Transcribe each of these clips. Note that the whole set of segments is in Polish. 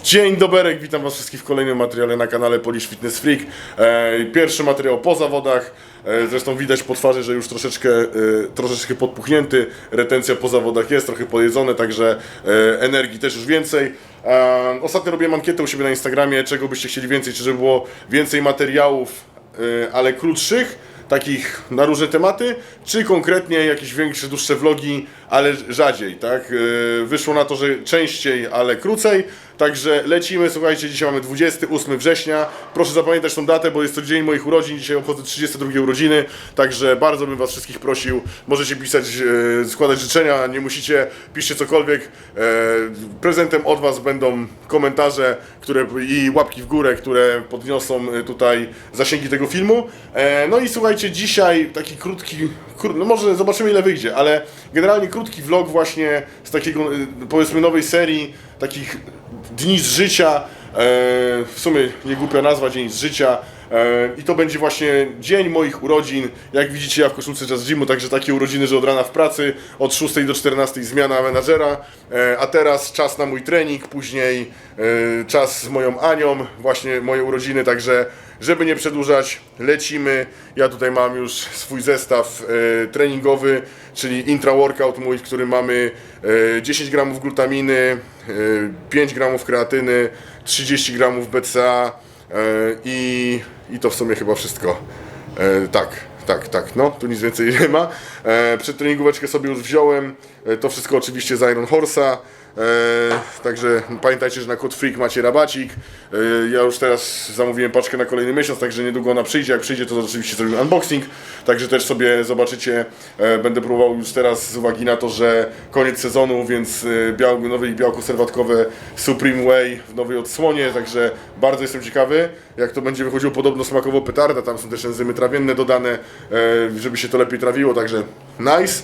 Dzień doberek, witam was wszystkich w kolejnym materiale na kanale Polish Fitness Freak. E, pierwszy materiał po zawodach, e, zresztą widać po twarzy, że już troszeczkę, e, troszeczkę podpuchnięty, retencja po zawodach jest, trochę pojedzone, także energii też już więcej. Ostatnio robiłem ankietę u siebie na Instagramie, czego byście chcieli więcej, czy żeby było więcej materiałów, ale krótszych, takich na różne tematy, czy konkretnie jakieś większe, dłuższe vlogi, ale rzadziej, tak? Wyszło na to, że częściej, ale krócej, także lecimy, słuchajcie, dzisiaj mamy 28 września, proszę zapamiętać tą datę, bo jest to dzień moich urodzin, dzisiaj obchodzę 32 urodziny, także bardzo bym was wszystkich prosił, możecie pisać, yy, składać życzenia, nie musicie, piszcie cokolwiek, Yy, prezentem od was będą komentarze które, i łapki w górę, które podniosą y, tutaj zasięgi tego filmu. E, No i słuchajcie, dzisiaj taki krótki, kró- no może zobaczymy ile wyjdzie, ale generalnie krótki vlog właśnie z takiego y, powiedzmy nowej serii takich dni z życia. E, W sumie nie głupia nazwa, dzień z życia. E, I to będzie właśnie dzień moich urodzin. Jak widzicie, ja w koszulce Jazz Gymu, także takie urodziny, że od rana w pracy, od 6 do 14 zmiana menadżera, e, a teraz czas na mój trening, później czas z moją Anią, właśnie moje urodziny, także żeby nie przedłużać, lecimy. Ja tutaj mam już swój zestaw treningowy, czyli intra-workout mój, w którym mamy e, 10 gramów glutaminy, 5 gramów kreatyny, 30 gramów BCA, E, I, I to w sumie chyba wszystko. E, tak, tak, tak, no, tu nic więcej nie ma. E, przedtreningóweczkę sobie już wziąłem. E, to wszystko oczywiście z Iron Horse'a. E, także pamiętajcie, że na kod Freak macie rabacik. E, ja już teraz zamówiłem paczkę na kolejny miesiąc, także niedługo ona przyjdzie. Jak przyjdzie, to oczywiście zrobimy unboxing. Także też sobie zobaczycie. E, będę próbował już teraz z uwagi na to, że koniec sezonu, więc biał, nowe białko serwatkowe Supreme Way w nowej odsłonie. Także bardzo jestem ciekawy, jak to będzie wychodziło. Podobno smakowo petarda. Tam są też enzymy trawienne dodane, żeby się to lepiej trawiło. Także nice.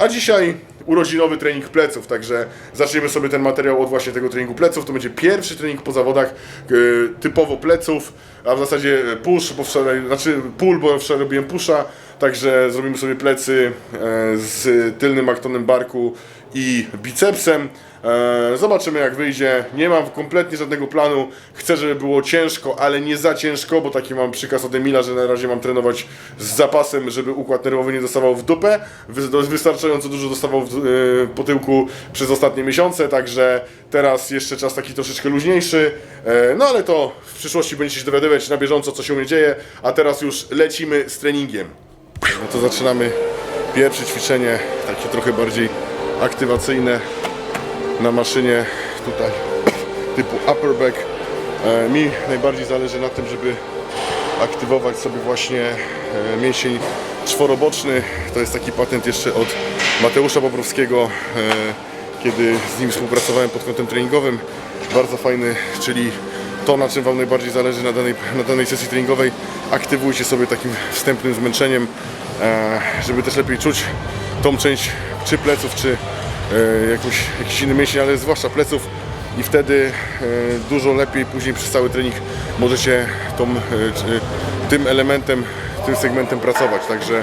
A dzisiaj urodzinowy trening pleców, także zaczniemy sobie ten materiał od właśnie tego treningu pleców. To będzie pierwszy trening po zawodach e, typowo pleców, a w zasadzie push, bo wczoraj, znaczy pull, bo wczoraj robiłem pusha, także zrobimy sobie plecy e, z tylnym aktonem barku i bicepsem. E, Zobaczymy jak wyjdzie. Nie mam kompletnie żadnego planu. Chcę, żeby było ciężko, ale nie za ciężko, bo taki mam przykaz od Emila, że na razie mam trenować z zapasem, żeby układ nerwowy nie dostawał w dupę. Wy- Wystarczająco dużo dostawał w, e, po tyłku przez ostatnie miesiące, także teraz jeszcze czas taki troszeczkę luźniejszy. E, No ale to w przyszłości będziecie się dowiadywać na bieżąco, co się u mnie dzieje. A teraz już lecimy z treningiem. No to zaczynamy pierwsze ćwiczenie, takie trochę bardziej aktywacyjne na maszynie tutaj typu upper back. E, Mi najbardziej zależy na tym, żeby aktywować sobie właśnie e, mięsień czworoboczny. To jest taki patent jeszcze od Mateusza Bobrowskiego, e, kiedy z nim współpracowałem pod kątem treningowym. Bardzo fajny, czyli to na czym Wam najbardziej zależy na danej, na danej sesji treningowej. Aktywujcie sobie takim wstępnym zmęczeniem, żeby też lepiej czuć tą część czy pleców, czy e, jakąś, jakiś inny mięsień, ale zwłaszcza pleców i wtedy e, dużo lepiej później przez cały trening możecie tą, e, tym elementem, tym segmentem pracować. Także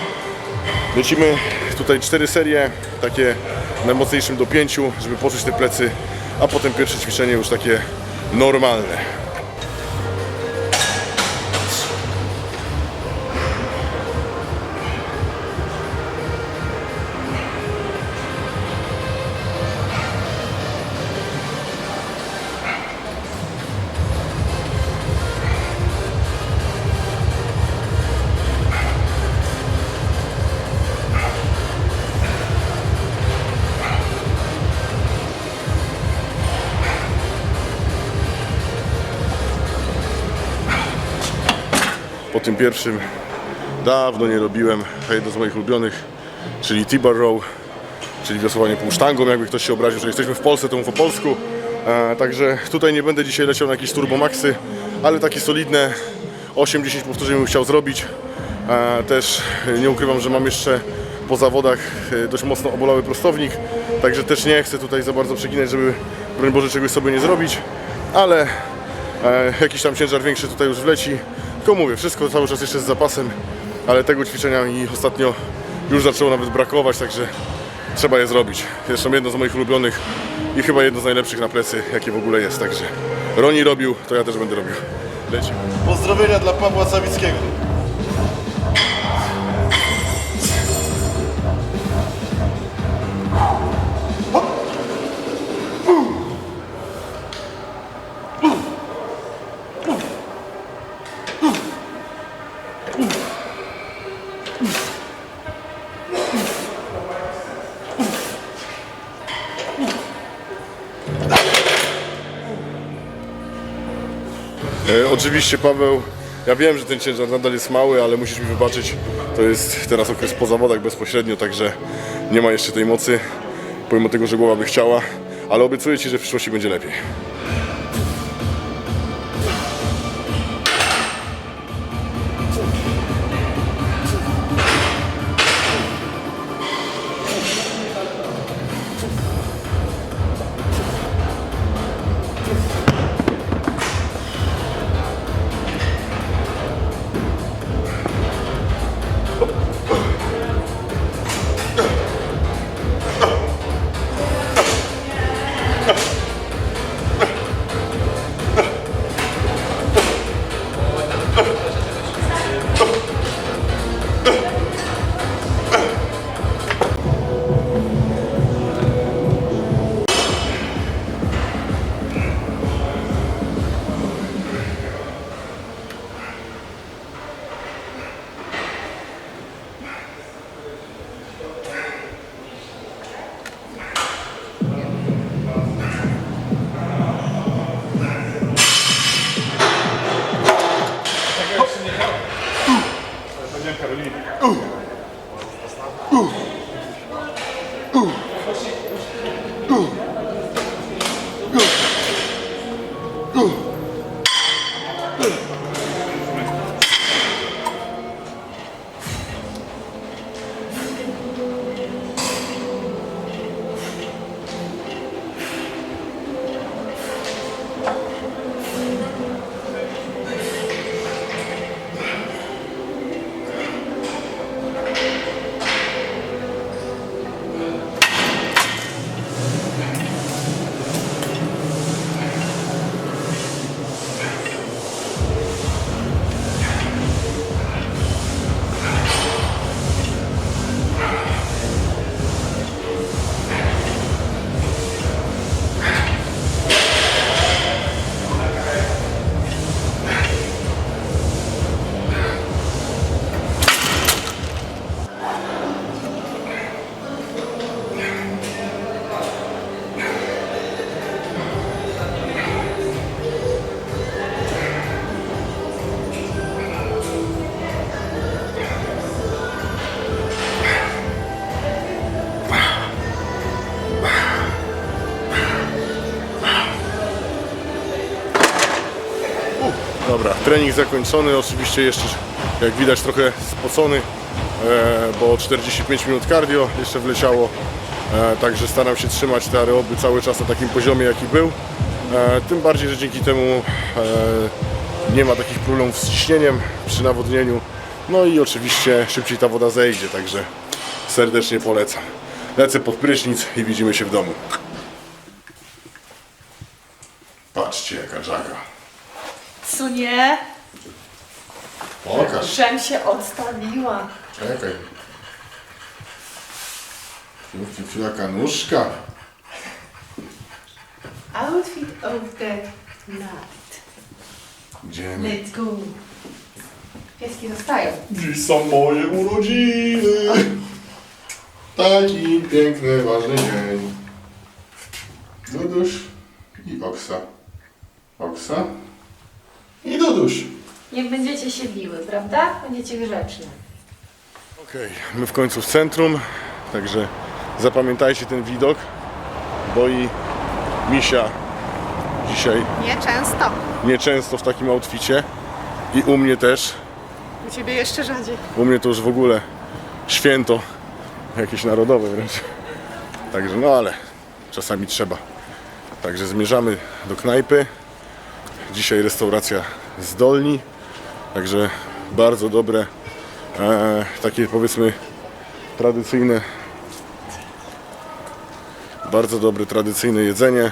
lecimy tutaj cztery serie, takie najmocniejszym do pięciu, żeby poczuć te plecy, a potem pierwsze ćwiczenie już takie normalne. Tym pierwszym dawno nie robiłem, a jedno z moich ulubionych, czyli T-bar row, czyli wiosłowanie półsztangą, jakby ktoś się obraził, że jesteśmy w Polsce, to mów po polsku. E, także tutaj nie będę dzisiaj leciał na jakieś turbomaxy, ale takie solidne 8-10 powtórzeń bym chciał zrobić. E, też nie ukrywam, że mam jeszcze po zawodach e, dość mocno obolały prostownik, także też nie chcę tutaj za bardzo przeginać, żeby broń Boże czegoś sobie nie zrobić, ale e, jakiś tam ciężar większy tutaj już wleci. Tylko mówię, wszystko cały czas jeszcze z zapasem, ale tego ćwiczenia mi ostatnio już zaczęło nawet brakować, także trzeba je zrobić. Zresztą jedno z moich ulubionych i chyba jedno z najlepszych na plecy, jakie w ogóle jest. Także Roni robił, to ja też będę robił. Lecimy. Pozdrowienia dla Pawła Sawickiego. E, oczywiście Paweł, ja wiem, że ten ciężar nadal jest mały, ale musisz mi wybaczyć, to jest teraz okres po zawodach bezpośrednio, także nie ma jeszcze tej mocy, pomimo tego, że głowa by chciała, ale obiecuję Ci, że w przyszłości będzie lepiej. Dobra, trening zakończony, oczywiście jeszcze jak widać trochę spocony, e, bo 45 minut cardio jeszcze wleciało, e, także staram się trzymać te aeroby cały czas na takim poziomie jaki był, e, tym bardziej, że dzięki temu nie ma takich problemów z ciśnieniem przy nawodnieniu, no i oczywiście szybciej ta woda zejdzie, także serdecznie polecam. Lecę pod prysznic i widzimy się w domu. Patrzcie jaka żaga. Co nie? Pokaż. Żem się odstawiła. Czekaj. Fiu, jaka nóżka. Outfit of the night. Gdzie my? Let's go. Pieski zostają. Dziś są moje urodziny. Taki piękny, ważny dzień. Duduś i Oksa. Oksa Duduś. Nie będziecie się biły, prawda? Będziecie grzeczne. Okej, my w końcu w centrum, także zapamiętajcie ten widok, bo i Misia dzisiaj Nieczęsto. nieczęsto w takim outficie i u mnie też. U ciebie jeszcze rzadziej. U mnie to już w ogóle święto, jakieś narodowe wręcz. Także no ale czasami trzeba. Także zmierzamy do knajpy. Dzisiaj restauracja z Dolni. Także bardzo dobre, e, takie powiedzmy tradycyjne Bardzo dobre, tradycyjne jedzenie.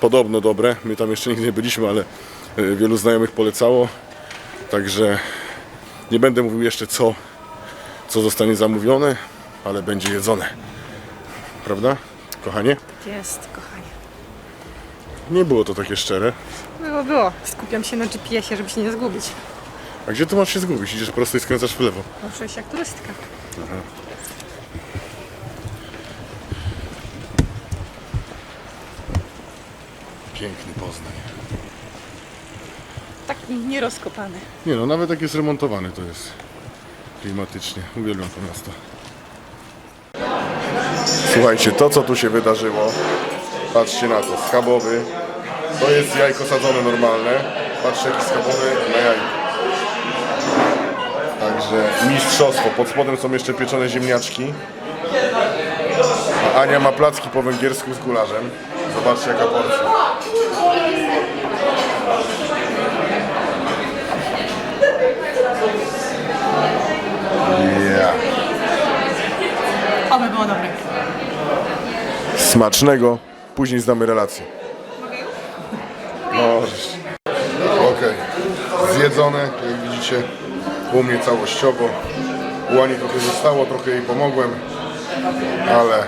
Podobno dobre. My tam jeszcze nigdy nie byliśmy, ale e, wielu znajomych polecało. Także nie będę mówił jeszcze co, co zostanie zamówione, ale będzie jedzone. Prawda, kochanie? Jest, kochanie. Nie było to takie szczere. Było, było. Skupiam się na GPS-ie, żeby się nie zgubić. A gdzie tu masz się zgubić? Idziesz prosto i skręcasz w lewo. Muszę iść jak turystka. Piękny Poznań. Taki nierozkopany. Nie no, nawet jak jest remontowany to jest klimatycznie. Uwielbiam to miasto. Słuchajcie, to co tu się wydarzyło, patrzcie na to, schabowy, to jest jajko sadzone normalne, patrzcie jaki schabowy na jajko. Także mistrzostwo, pod spodem są jeszcze pieczone ziemniaczki. A Ania ma placki po węgiersku z gularzem. Zobaczcie jaka porcja. Yeah. Oby było dobre. Smacznego. Później znamy relację. Możesz. Okej. Zjedzone, jak widzicie, u mnie całościowo. U Ani trochę zostało, trochę jej pomogłem, ale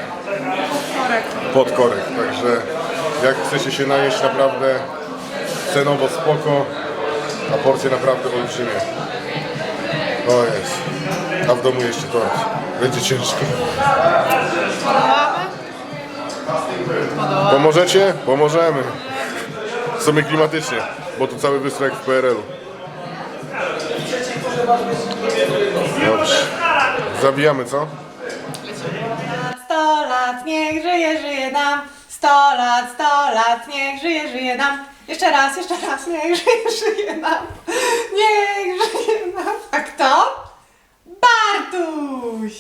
pod korek. Także jak chcecie się najeść naprawdę cenowo spoko, a porcje naprawdę olbrzymie. O jest. A w domu jeszcze tort. Będzie ciężko. Pomożecie? Pomożemy. W sumie klimatycznie, bo tu cały wystrój jak w PRL-u. Dobrze. Zabijamy, co? Sto lat, niech żyje, żyje nam. Sto lat, sto lat, niech żyje, żyje nam. Jeszcze raz, jeszcze raz, niech żyje, żyje nam. Niech żyje nam. A kto? Bartuś!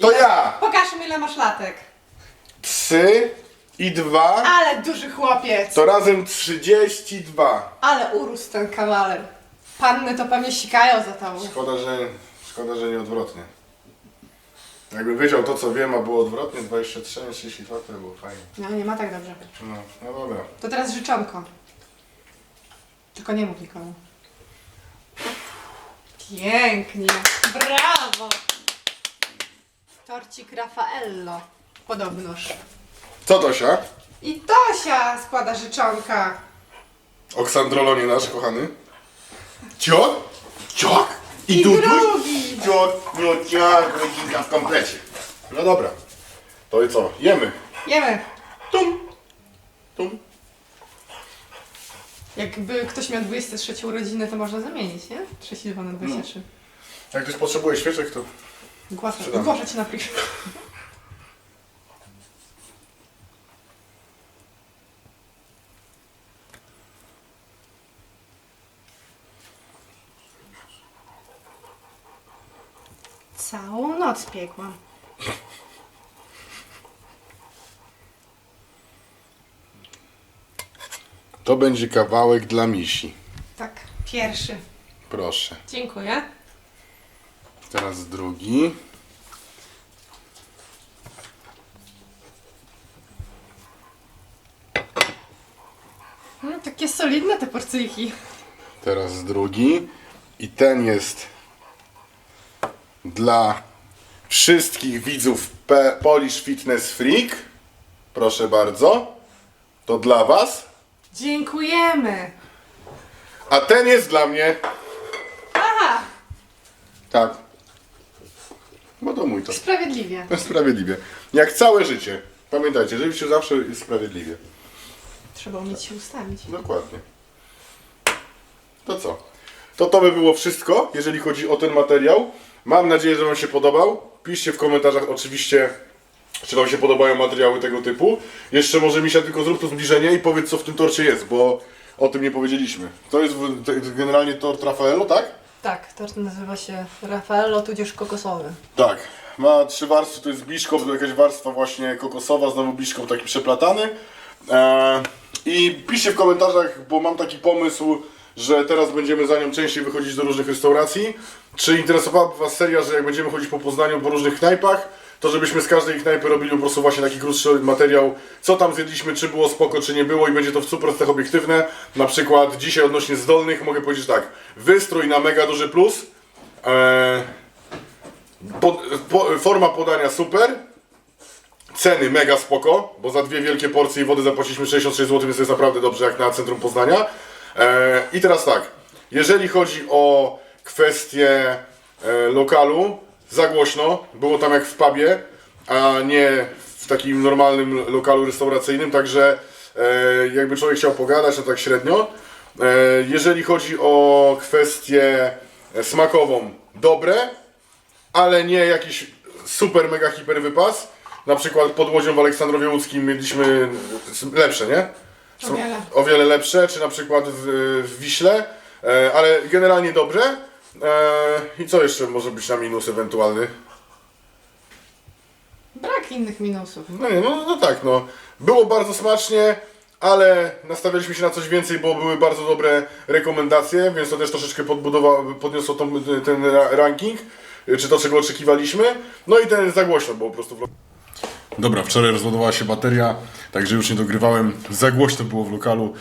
To ja! Pokaż mi ile masz latek. Trzy i dwa Ale duży chłopiec. to razem 32. Ale urósł ten kawaler. Panny to pewnie sikają za tobą. Szkoda, że, szkoda, że nie odwrotnie. Jakbym wiedział to, co wiem, a było odwrotnie, 23, nie 32, to by było fajnie. No nie ma tak dobrze. No, no dobra. To teraz życzonko. Tylko nie mów nikomu. Pięknie. Brawo. Torcik Raffaello. Podobnoż. Co Tosia? I Tosia składa życzonka. Oksandrolonie nasz kochany. Ciot? Ciot? I drugi. Ciot, no ciot, rodzinka w komplecie. No dobra. To i co? Jemy. Jemy. Tum. Tum. Jakby ktoś miał 23 urodziny, to można zamienić, nie? 32 na 23. Jak ktoś potrzebuje świeczek, to Głoszę, Przydam. głoszę ci na plik. Całą noc piekłam. To będzie kawałek dla misi. Tak, pierwszy. Proszę. Dziękuję. Teraz drugi. No, takie solidne te porcyjki. Teraz drugi. I ten jest dla wszystkich widzów P- Polish Fitness Freak. Proszę bardzo. To dla Was. Dziękujemy. A ten jest dla mnie. Aha, Tak. Bo to mój to. sprawiedliwie. Sprawiedliwie. Jak całe życie. Pamiętajcie, żyjcie zawsze jest sprawiedliwie. Trzeba umieć się ustawić. Dokładnie. To co? To to by było wszystko, jeżeli chodzi o ten materiał. Mam nadzieję, że Wam się podobał. Piszcie w komentarzach oczywiście, czy Wam się podobają materiały tego typu. Jeszcze może Misia tylko zrób to zbliżenie i powiedz co w tym torcie jest, bo o tym nie powiedzieliśmy. To jest generalnie tort Raffaello, tak? Tak, tort nazywa się Raffaello tudzież kokosowy. Tak. Ma trzy warstwy, to jest biszkopt, to jakaś warstwa właśnie kokosowa, znowu biszkopt taki przeplatany. Eee, I piszcie w komentarzach, bo mam taki pomysł, że teraz będziemy za nią częściej wychodzić do różnych restauracji. Czy interesowałaby Was seria, że jak będziemy chodzić po Poznaniu po różnych knajpach, to żebyśmy z każdej knajpy robili po prostu właśnie taki krótszy materiał, co tam zjedliśmy, czy było spoko, czy nie było i będzie to w 100% obiektywne. Na przykład dzisiaj odnośnie zdolnych mogę powiedzieć tak, wystrój na mega duży plus, eee, pod, po, forma podania super, ceny mega spoko, bo za dwie wielkie porcje wody zapłaciliśmy 66 zł, więc to jest naprawdę dobrze jak na centrum Poznania. E, I teraz tak, jeżeli chodzi o kwestię e, lokalu, za głośno, było tam jak w pubie, a nie w takim normalnym lokalu restauracyjnym, także e, jakby człowiek chciał pogadać, to tak średnio. Jeżeli chodzi o kwestię smakową, dobre, ale nie jakiś super, mega, hiper wypas. Na przykład pod Łodzią w Aleksandrowie Łódzkim mieliśmy lepsze, nie? O wiele. O wiele lepsze, czy na przykład w, w Wiśle, e, ale generalnie dobrze. E, I co jeszcze może być na minus ewentualny? Brak innych minusów. No nie, no, no tak, no. Było bardzo smacznie, ale nastawialiśmy się na coś więcej, bo były bardzo dobre rekomendacje, więc to też troszeczkę podbudowało, podniosło tą, ten ra- ranking, czy to czego oczekiwaliśmy. No i ten za głośno było po prostu w Dobra, wczoraj rozładowała się bateria, także już nie dogrywałem. Za głośno było w lokalu,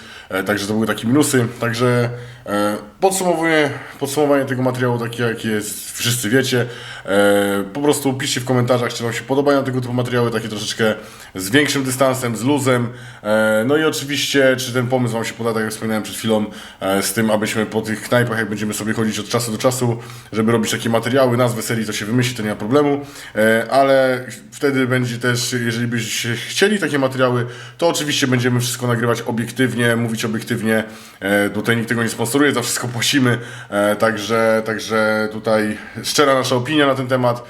także to były takie minusy. Także e, podsumowuję, podsumowanie tego materiału takie, jakie jest, wszyscy wiecie. E, po prostu piszcie w komentarzach, czy Wam się podobają tego typu materiały, takie troszeczkę z większym dystansem, z luzem. E, no i oczywiście, czy ten pomysł Wam się podoba, tak jak wspominałem przed chwilą, e, z tym, abyśmy po tych knajpach, jak będziemy sobie chodzić od czasu do czasu, żeby robić takie materiały, nazwę serii to się wymyśli, to nie ma problemu, e, ale wtedy będzie też, jeżeli byście chcieli takie materiały, to oczywiście będziemy wszystko nagrywać obiektywnie, mówić obiektywnie, e, tutaj nikt tego nie sponsoruje, za wszystko płacimy, e, także, także tutaj szczera nasza opinia na ten temat,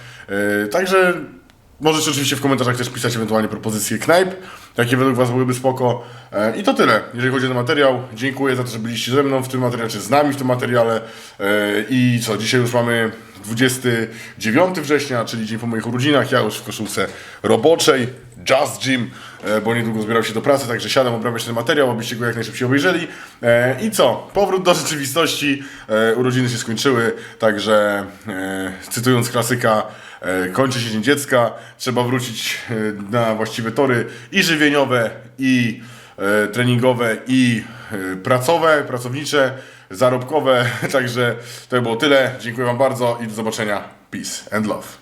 e, także Możecie oczywiście w komentarzach też pisać ewentualnie propozycje knajp, jakie według Was byłyby spoko. I to tyle, jeżeli chodzi o ten materiał. Dziękuję za to, że byliście ze mną w tym materiale, czy z nami w tym materiale. I co, dzisiaj już mamy 29 września, czyli dzień po moich urodzinach. Ja już w koszulce roboczej, Just Gym, e, bo niedługo zbieram się do pracy, także siadam obrabiać ten materiał, abyście go jak najszybciej obejrzeli. E, I co, powrót do rzeczywistości. E, Urodziny się skończyły, także cytując klasyka, kończy się Dzień Dziecka, trzeba wrócić na właściwe tory i żywieniowe, i treningowe, i pracowe, pracownicze, zarobkowe. Także to było tyle. Dziękuję Wam bardzo i do zobaczenia. Peace and love.